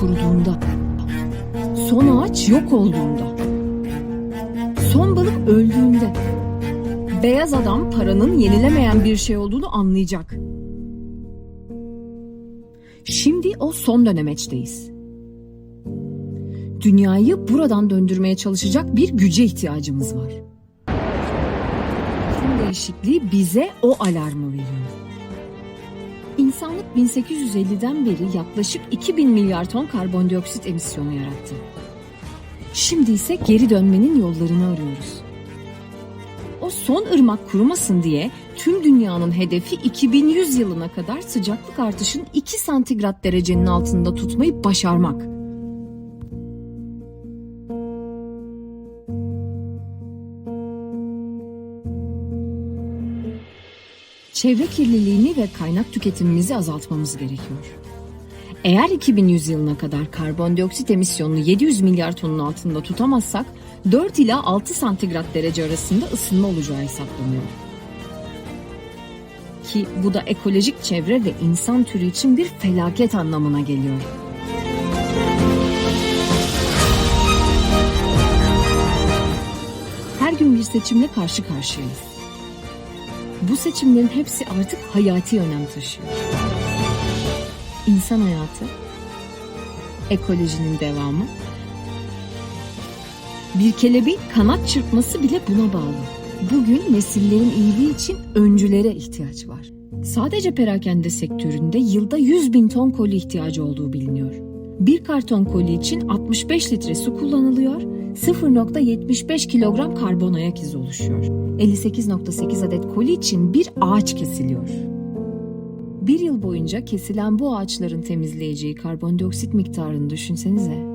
kuruduğunda, son ağaç yok olduğunda, son balık öldüğünde, beyaz adam paranın yenilemeyen bir şey olduğunu anlayacak. Şimdi o son dönemeçteyiz. Dünyayı buradan döndürmeye çalışacak bir güce ihtiyacımız var. İklim değişikliği bize o alarmı veriyor. İnsanlık 1850'den beri yaklaşık 2000 milyar ton karbondioksit emisyonu yarattı. Şimdi ise geri dönmenin yollarını arıyoruz. O son ırmak kurumasın diye tüm dünyanın hedefi 2100 yılına kadar sıcaklık artışın 2 santigrat derecenin altında tutmayı başarmak. Çevre kirliliğini ve kaynak tüketimimizi azaltmamız gerekiyor. Eğer 2100 yılına kadar karbondioksit emisyonunu 700 milyar tonun altında tutamazsak 4 ila 6 santigrat derece arasında ısınma olacağı hesaplanıyor. Ki bu da ekolojik çevre ve insan türü için bir felaket anlamına geliyor. Her gün bir seçimle karşı karşıyayız. Bu seçimlerin hepsi artık hayati önem taşıyor. İnsan hayatı, ekolojinin devamı, bir kelebeğin kanat çırpması bile buna bağlı. Bugün nesillerin iyiliği için öncülere ihtiyaç var. Sadece perakende sektöründe yılda 100 bin ton koli ihtiyacı olduğu biliniyor. Bir karton koli için 65 litre su kullanılıyor, 0.75 kilogram karbon ayak izi oluşuyor. 58.8 adet koli için bir ağaç kesiliyor. Bir yıl boyunca kesilen bu ağaçların temizleyeceği karbondioksit miktarını düşünsenize.